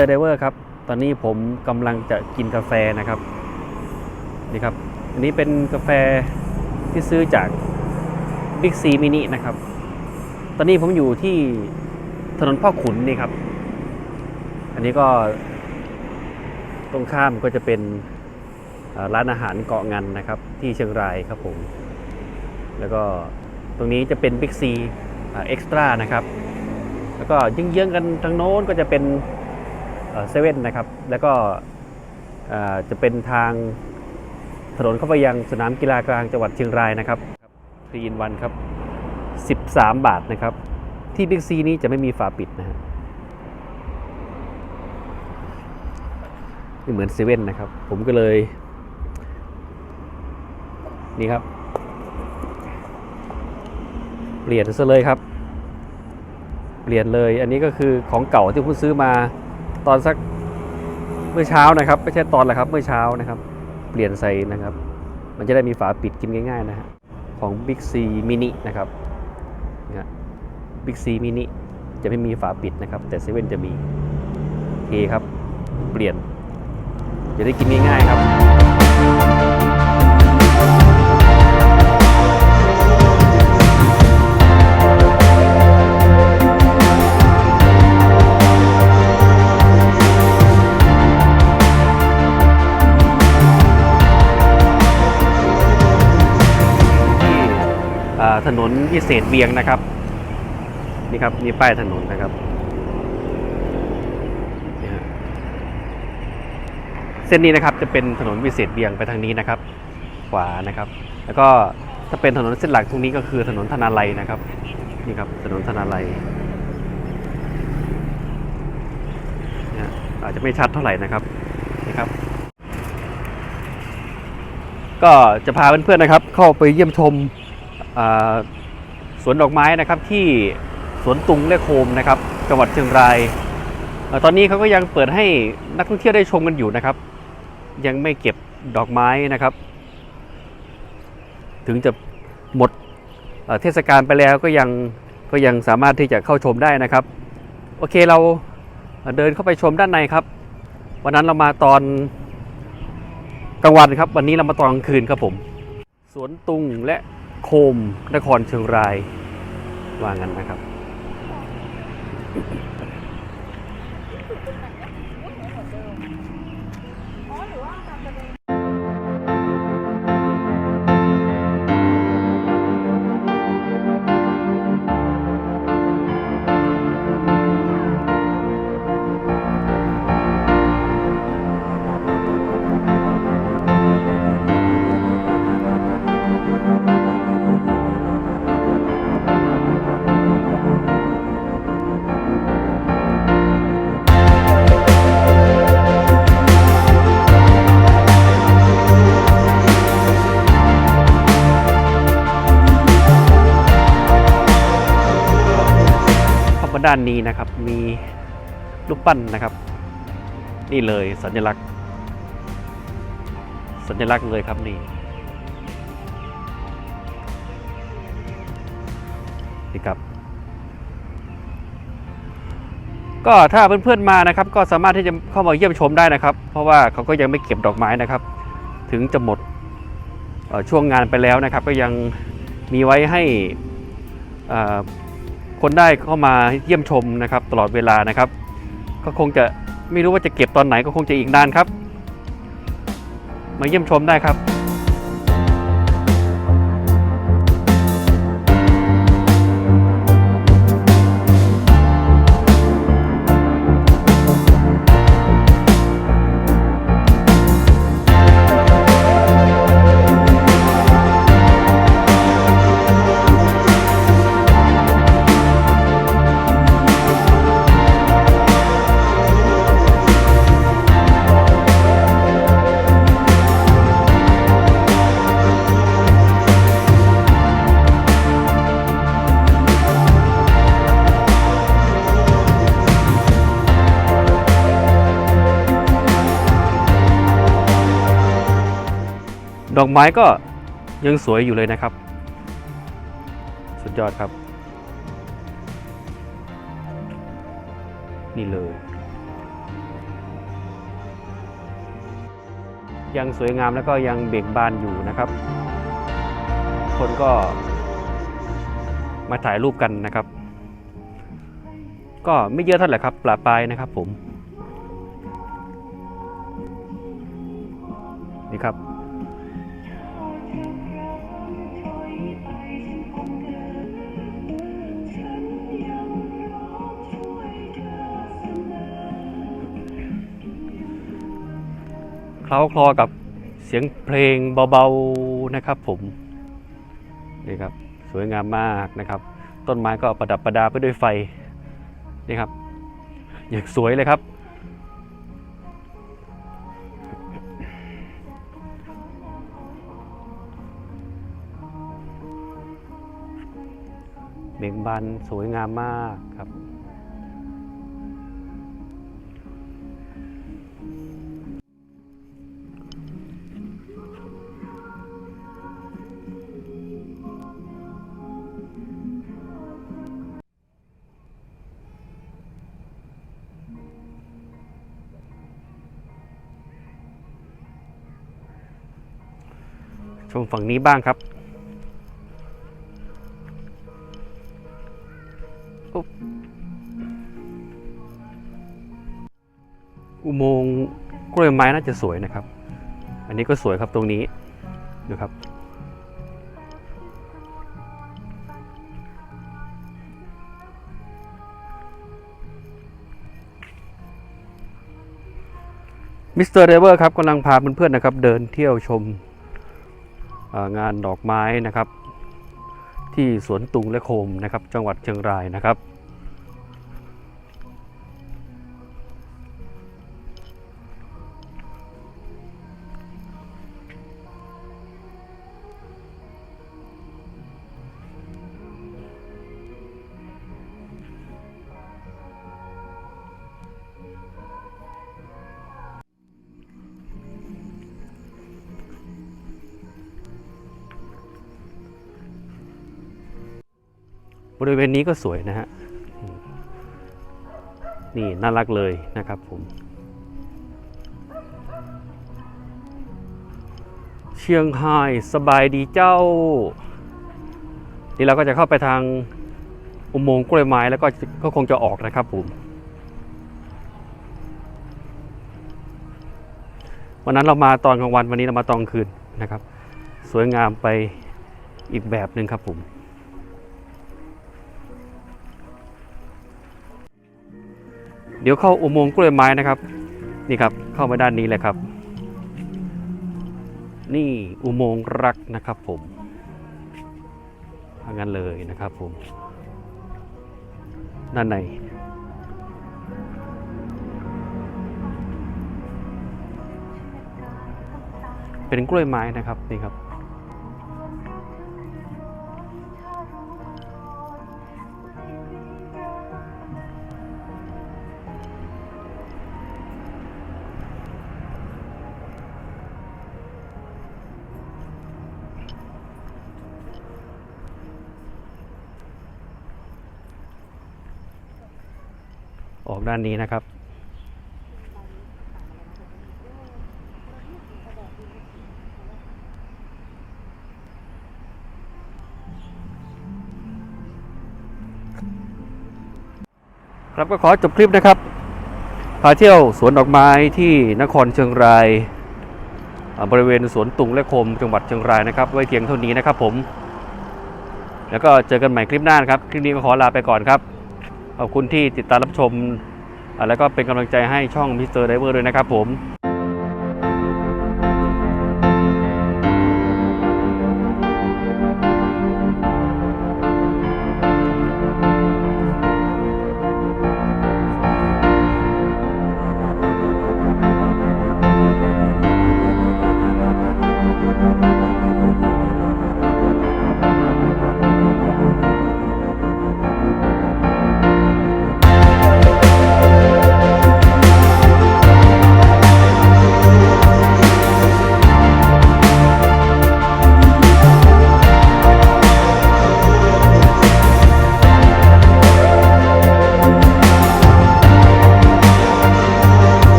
Mr. Diver ครับ ตอนนี้ผมกำลังจะกินกาแฟนะครับ นี่ครับ อันนี้เป็นกาแฟที่ซื้อจาก Big C Mini นะครับ ตอนนี้ผมอยู่ที่ถนนพ่อขุนนี่ครับ อันนี้ก็ตรงข้ามก็จะเป็นร้านอาหารเกาะงันนะครับ ที่เชียงรายครับผม แล้วก็ตรงนี้จะเป็นบิ๊กซีเอ็กซ์ตร้านะครับ แล้วก็เยื้องๆกันทางโน้นก็จะเป็น เซเว่นนะครับ แล้วก็จะเป็นทางถนนเข้าไปยังสนามกีฬากลางจังหวัดเชียงรายนะครับทรีนวันครับ 13 บาทนะครับ ที่บิ๊กซีนี้จะไม่มีฝาปิดนะฮะไม่เหมือนเซเว่นนะครับ ผมก็เลย นี่ครับ เปลี่ยนซะเลยครับ เปลี่ยนเลย อันนี้ก็คือของเก่าที่ผมซื้อมา ตอนสักเมื่อเช้านะครับ ไม่ใช่ตอนแหละครับเมื่อเช้านะครับ เปลี่ยนใส่นะครับ มันจะได้มีฝาปิดกินง่าย ๆ นะฮะของ Big C Mini นะครับนะบิ๊กซีมินิจะไม่มีฝาปิดนะครับ แต่เซเว่นจะมีโอเคครับ เปลี่ยน จะได้กินง่ายๆครับ ถนนพิเศษเวียงนะครับ นี่ครับนี่ป้ายถนนนะครับเส้นนี้นะครับจะเป็นถนนพิเศษเวียงไปทางนี้นะครับ ขวานะครับ แล้วก็ถ้าเป็นถนนเส้นหลักตรงนี้ก็คือถนนธนาลัยนะครับนี่ครับถนนธนาลัยอาจจะไม่ชัดเท่าไหร่นะครับนี่ครับ ก็จะพาเพื่อนๆนะครับ เข้าไปเยี่ยมชม สวนดอกไม้นะครับที่สวนตุงและโคมนะครับจังหวัดเชียงรายอตอนนี้เขาก็ยังเปิดให้นักท่องเที่ยวได้ชมกันอยู่นะครับ ยังไม่เก็บดอกไม้นะครับ ถึงจะหมดเทศกาลไปแล้วก็ยังก็ยังสามารถที่จะเข้าชมได้นะครับ โอเคเราเดินเข้าไปชมด้านในครับ วันนั้นเรามาตอนกลางวันครับ วันนี้เรามาตอนกลางคืนครับผม สวนตุงและ โคมนครเชียงรายว่างั้นนะครับ ด้านนี้นะครับ มีรูปปั้นนะครับ นี่เลยสัญลักษณ์ สัญลักษณ์เลยครับนี่นี่ครับ ก็ถ้าเพื่อนๆมานะครับ ก็สามารถที่จะเข้ามาเยี่ยมชมได้นะครับ เพราะว่าเขาก็ยังไม่เก็บดอกไม้นะครับ ถึงจะหมดช่วงงานไปแล้วนะครับ ก็ยังมีไว้ให้อ่า คนได้เข้ามาเยี่ยมชมนะครับตลอดเวลานะครับ ก็คงจะไม่รู้ว่าจะเก็บตอนไหนก็คงจะอีกนานครับ มาเยี่ยมชมได้ครับ ดอกไม้ก็ยังสวยอยู่เลยนะครับ สุดยอดครับ นี่เลย ยังสวยงามแล้วก็ยังเบ่งบานอยู่นะครับ คนก็มาถ่ายรูปกันนะครับ ก็ไม่เยอะเท่าไหร่ครับปลาปลายนะครับผม นี่ครับ เคล้าคลอกับเสียงเพลงเบาๆนะครับผมนี่ครับสวยงามมากนะครับ ต้นไม้ก็ประดับประดาไปด้วยไฟนี่ครับ อย่างสวยเลยครับ เบ่งบานสวยงามมากครับ ชมฝั่งนี้บ้างครับอุ๊บอุโมงค์กล้วยไม้น่าจะสวยนะครับ อันนี้ก็สวยครับตรงนี้ดูครับ มิสเตอร์เดเวอร์ครับกำลังพาเพื่อนๆนะครับ เดินเที่ยวชมเอ่อ งานดอกไม้นะครับ ที่สวนตุงและโคมนะครับ จังหวัดเชียงรายนะครับ บริเวณนี้ก็สวยนะฮะ นี่น่ารักเลยนะครับผม เชียงไฮ้สบายดีเจ้า นี่เราก็จะเข้าไปทางอุโมงค์กล้วยไม้แล้วก็ก็คงจะออกนะครับผม วันนั้นเรามาตอนกลางวันวันนี้เรามาตอนคืนนะครับ สวยงามไปอีกแบบหนึ่งครับผม เดี๋ยวเข้าอุโมงค์กล้วยไม้นะครับ นี่ครับเข้ามาด้านนี้เลยครับ นี่อุโมงค์รักนะครับผมทางนั้นเลยนะครับผมด้านในเป็นกล้วยไม้นะครับนี่ครับ ออกด้านนี้นะครับ ครับก็ขอจบคลิปนะครับ พาเที่ยวสวนดอกไม้ที่นครเชียงราย บริเวณสวนตุงและคมจังหวัดเชียงรายนะครับ ไว้เพียงเท่านี้นะครับผม แล้วก็เจอกันใหม่คลิปหน้านะครับ คลิปนี้ก็ขอลาไปก่อนครับ ขอบคุณที่ติดตามรับชม แล้วก็เป็นกำลังใจให้ช่องมิสเตอร์ไดเวอร์ด้วยนะครับผม